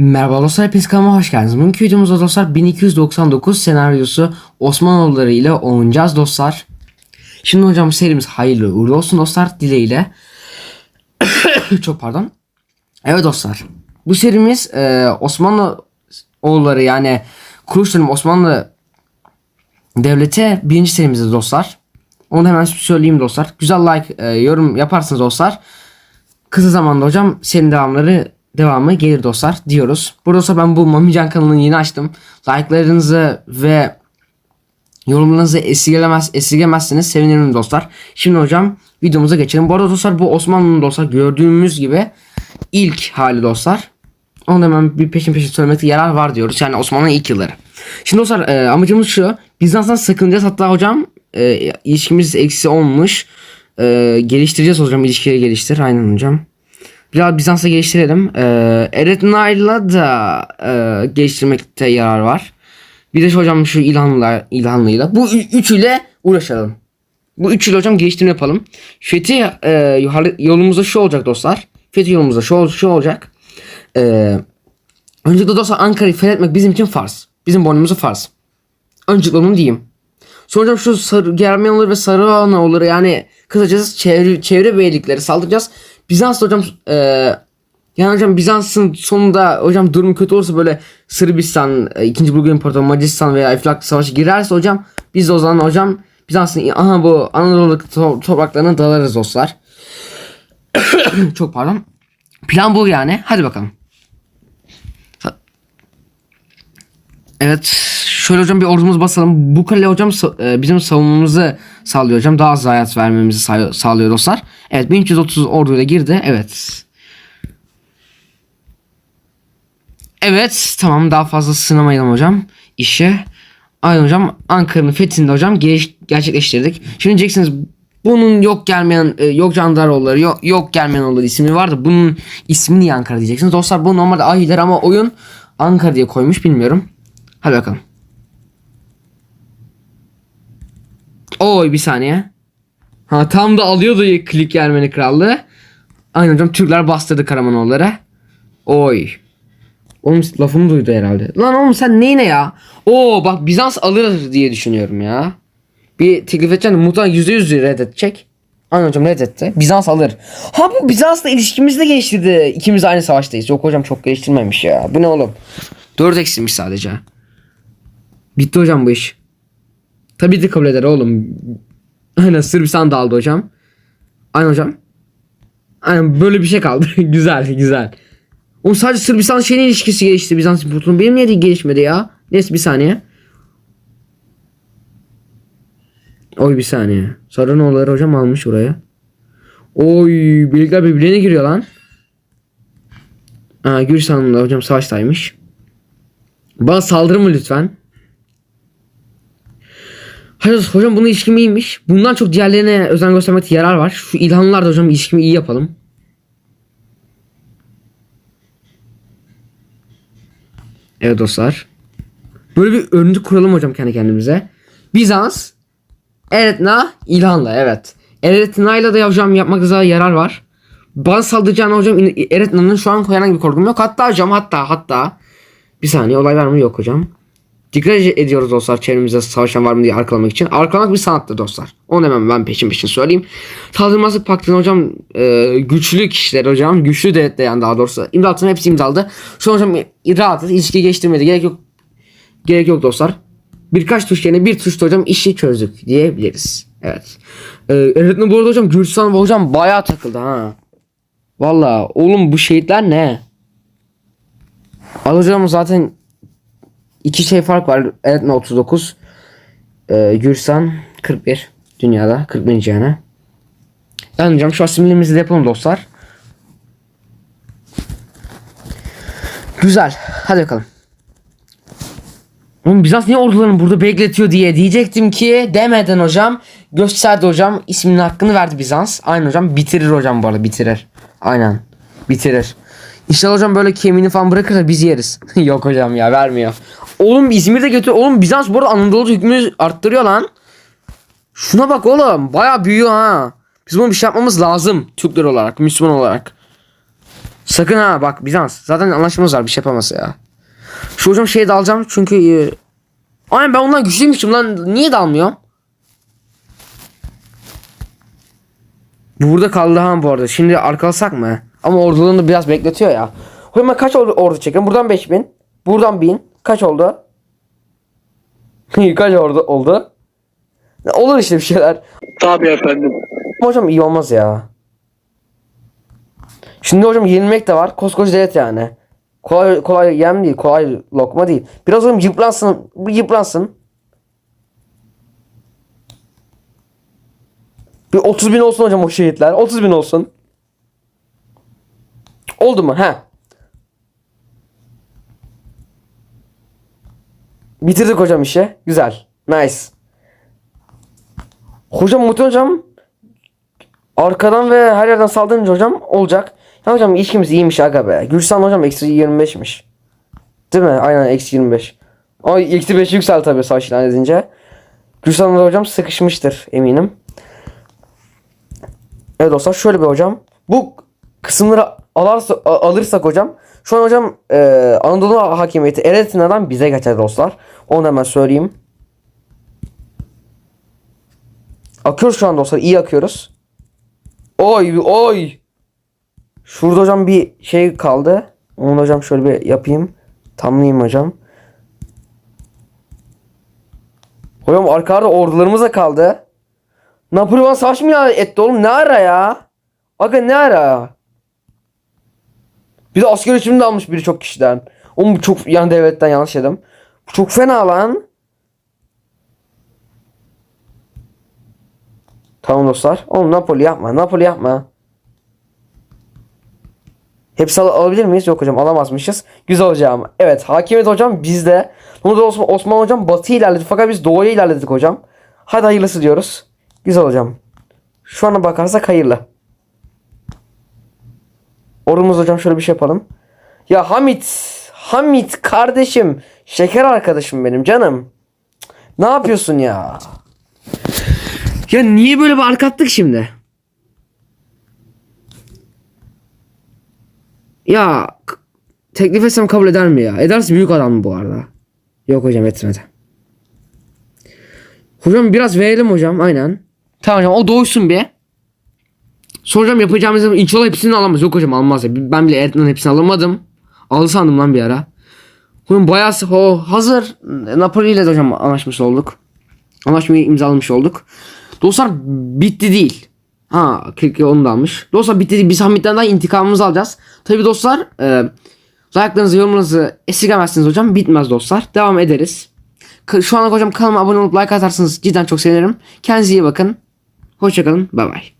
Merhaba dostlar, hepiniz kanalıma hoş geldiniz. Bugünkü videomuzda dostlar 1299 senaryosu Osmanoğulları ile oynayacağız dostlar. Şimdi hocam serimiz hayırlı uğurlu olsun dostlar dileğiyle. Çok pardon. Evet dostlar. Bu serimiz e, Osmanlı oğulları yani kuruluş Osmanlı devleti birinci serimizde dostlar. Onu hemen söyleyeyim dostlar. Güzel like, e, yorum yaparsınız dostlar. Kısa zamanda hocam senin devamları devamı gelir dostlar diyoruz. Burada ben bu Mamican kanalını yeni açtım. Like'larınızı ve yorumlarınızı esirgemez, esirgemezseniz sevinirim dostlar. Şimdi hocam videomuza geçelim. Bu arada dostlar bu Osmanlı'nın dostlar gördüğümüz gibi ilk hali dostlar. Onu hemen bir peşin peşin söylemekte yarar var diyoruz. Yani Osmanlı'nın ilk yılları. Şimdi dostlar e, amacımız şu. Bizans'tan sakınacağız. Hatta hocam e, ilişkimiz eksi olmuş. E, geliştireceğiz hocam. ilişkileri geliştir. Aynen hocam. Biraz Bizans'a geliştirelim. E, Eretna'yla da e, geliştirmekte yarar var. Bir de hocam şu İlhanlı, İlhanlı'yla. Bu üçüyle uğraşalım. Bu üçüyle hocam geliştirme yapalım. Fethi e, yolumuzda şu olacak dostlar. Fethi yolumuzda şu, şu olacak. E, öncelikle dostlar Ankara'yı fethetmek bizim için farz. Bizim boynumuza farz. Öncelikle onu diyeyim. Sonra şu sarı, Germaniyalıları ve Sarıhanoğulları yani kısacası çevre, çevre beylikleri saldıracağız. Bizans da hocam e, yani hocam Bizans'ın sonunda hocam durum kötü olursa böyle Sırbistan, e, 2. Bulgar İmparatorluğu, Macaristan veya Eflak Savaşı girerse hocam biz de o zaman hocam Bizans'ın aha bu Anadolu to- topraklarına dalarız dostlar. Çok pardon. Plan bu yani. Hadi bakalım. Evet. Şöyle hocam bir ordumuz basalım. Bu kale hocam e, bizim savunmamızı sağlıyor hocam. Daha az zayiat vermemizi sa- sağlıyor dostlar. Evet 1330 orduyla girdi. Evet. Evet tamam daha fazla sınamayalım hocam işi. Aynen hocam Ankara'nın fethini de hocam gerçekleştirdik. Şimdi diyeceksiniz bunun yok gelmeyen e, yok Candaroğulları yok, yok gelmeyen oğulları ismi var da bunun ismi niye Ankara diyeceksiniz. Dostlar bu normalde Ahiler ama oyun Ankara diye koymuş bilmiyorum. Hadi bakalım. Oy bir saniye. Ha tam da alıyordu klik Ermeni krallığı. Aynen hocam Türkler bastırdı Karamanoğulları. Oy. Oğlum lafımı duydu herhalde. Lan oğlum sen neyine ya? Oo bak Bizans alır diye düşünüyorum ya. Bir teklif edeceğim de muhtemelen %100 reddedecek. Aynen hocam reddetti. Bizans alır. Ha bu Bizans'la ilişkimiz de geliştirdi. İkimiz aynı savaştayız. Yok hocam çok geliştirmemiş ya. Bu ne oğlum? 4 eksilmiş sadece. Bitti hocam bu iş. Tabii de kabul eder oğlum. Aynen Sırbistan da aldı hocam. Aynen hocam. Aynen böyle bir şey kaldı. güzel güzel. Oğlum sadece Sırbistan şeyin ilişkisi gelişti Bizans İmparatorluğu. Benim niye değil gelişmedi ya? Neyse bir saniye. Oy bir saniye. Sarınoğulları hocam almış buraya. Oy birlikler birbirine giriyor lan. Aa, Gürcistan'ın da hocam savaştaymış. Bana saldırın mı lütfen? Hayır hocam bunun ilişkim iyiymiş. Bundan çok diğerlerine özen göstermekte yarar var. Şu İlhanlılar da hocam ilişkimi iyi yapalım. Evet dostlar. Böyle bir örüntü kuralım hocam kendi kendimize. Bizans, Eretna, İlhan'la evet. Eretna'yla da hocam yapmakta yarar var. Bana saldıracağına hocam Eretna'nın şu an herhangi bir korkum yok. Hatta hocam hatta hatta bir saniye olay var mı yok hocam. Dikkat ediyoruz dostlar çevremizde savaşan var mı diye arkalamak için. Arkalamak bir sanattır dostlar. Onu hemen ben peşin peşin söyleyeyim. Saldırmazlık paktının hocam e, güçlü kişiler hocam. Güçlü devletler yani daha doğrusu. İmzalatını hepsi imzaladı. Şu an hocam rahatız. İlişki geçtirmedi. Gerek yok. Gerek yok dostlar. Birkaç tuş yerine bir tuşta hocam işi çözdük diyebiliriz. Evet. Ee, evet bu arada hocam Gürcistan hocam bayağı takıldı ha. Valla oğlum bu şehitler ne? Al hocam zaten iki şey fark var. Eretna 39. Ee, Gürcistan 41. Dünyada 41. yani. Yani hocam şu asimilimizi de yapalım dostlar. Güzel. Hadi bakalım. Oğlum Bizans niye ordularını burada bekletiyor diye diyecektim ki demeden hocam gösterdi hocam isminin hakkını verdi Bizans. Aynen hocam bitirir hocam bu arada bitirir. Aynen bitirir. İnşallah hocam böyle kemiğini falan bırakırsa biz yeriz. Yok hocam ya vermiyor. Oğlum İzmir'de götür. Oğlum Bizans bu arada Anadolu hükmünü arttırıyor lan. Şuna bak oğlum baya büyüyor ha. Biz bunu bir şey yapmamız lazım Türkler olarak Müslüman olarak. Sakın ha bak Bizans. Zaten anlaşmamız var bir şey yapamaz ya. Şu hocam şeye dalacağım çünkü e... Aynen ben ondan güçlüymüşüm lan. Niye dalmıyor? Bu burada kaldı ha bu arada. Şimdi arkalasak mı? Ama orduluğunu biraz bekletiyor ya. Hocam kaç ordu, ordu çekerim? Buradan 5000. Buradan 1000. Kaç oldu? kaç ordu oldu? Olur işte bir şeyler. Tabii efendim. Hocam iyi olmaz ya. Şimdi hocam yenilmek de var. Koskoca devlet yani. Kolay kolay yem değil. Kolay lokma değil. Biraz hocam yıpransın. Bir yıpransın. Bir 30 bin olsun hocam o şehitler. 30 bin olsun. Oldu mu? He. Bitirdik hocam işi. Güzel. Nice. Hocam Mutlu hocam arkadan ve her yerden saldırınca hocam olacak. Ya hocam ilişkimiz iyiymiş aga be. Gürsan hocam eksi 25'miş. Değil mi? Aynen eksi 25. Ama eksi 5 yüksel tabii savaş ilan edince. Gürsan da hocam sıkışmıştır eminim. Evet dostlar şöyle bir hocam. Bu kısımları alarsa, alırsak hocam. Şu an hocam e, Anadolu hakimiyeti Eretina'dan bize geçer dostlar. Onu hemen söyleyeyim. Akıyoruz şu an dostlar. iyi akıyoruz. Oy oy. Şurada hocam bir şey kaldı. Onu hocam şöyle bir yapayım. Tamlayayım hocam. Hocam arkada ordularımız da kaldı. Napolyon savaş mı etti oğlum? Ne ara ya? Aga ne ara? Bir de asker içimde almış birçok kişiden. Oğlum bu çok yan devletten yanlış dedim. Bu çok fena lan. Tamam dostlar. Oğlum Napoli yapma. Napoli yapma. Hepsi al- alabilir miyiz? Yok hocam alamazmışız. Güzel hocam. Evet hakimiyet hocam bizde. Bunu da Osman, Osman hocam batı ilerledi. Fakat biz doğuya ilerledik hocam. Hadi hayırlısı diyoruz. Güzel hocam. Şu ana bakarsak hayırlı. Orumuz hocam şöyle bir şey yapalım. Ya Hamit. Hamit kardeşim. Şeker arkadaşım benim canım. Ne yapıyorsun ya? Ya niye böyle bir arka attık şimdi? Ya teklif etsem kabul eder mi ya? Ederse büyük adam mı bu arada? Yok hocam etmedi. Hocam biraz verelim hocam aynen. Tamam hocam o doğuşsun bir. Sonra hocam yapacağımız inşallah hepsini alamaz. Yok hocam almaz ya. Ben bile Eretna'nın hepsini alamadım. Aldı sandım lan bir ara. Hocam bayağı o hazır Napoli ile de hocam anlaşmış olduk. Anlaşmayı imzalamış olduk. Dostlar bitti değil. Ha Kirke onu da almış. Dostlar bitti değil. Biz Hamit'ten daha intikamımızı alacağız. Tabi dostlar e, like'larınızı yorumlarınızı esirgemezsiniz hocam. Bitmez dostlar. Devam ederiz. Şu an hocam kanalıma abone olup like atarsanız cidden çok sevinirim. Kendinize iyi bakın. Hoşçakalın. Bay bay.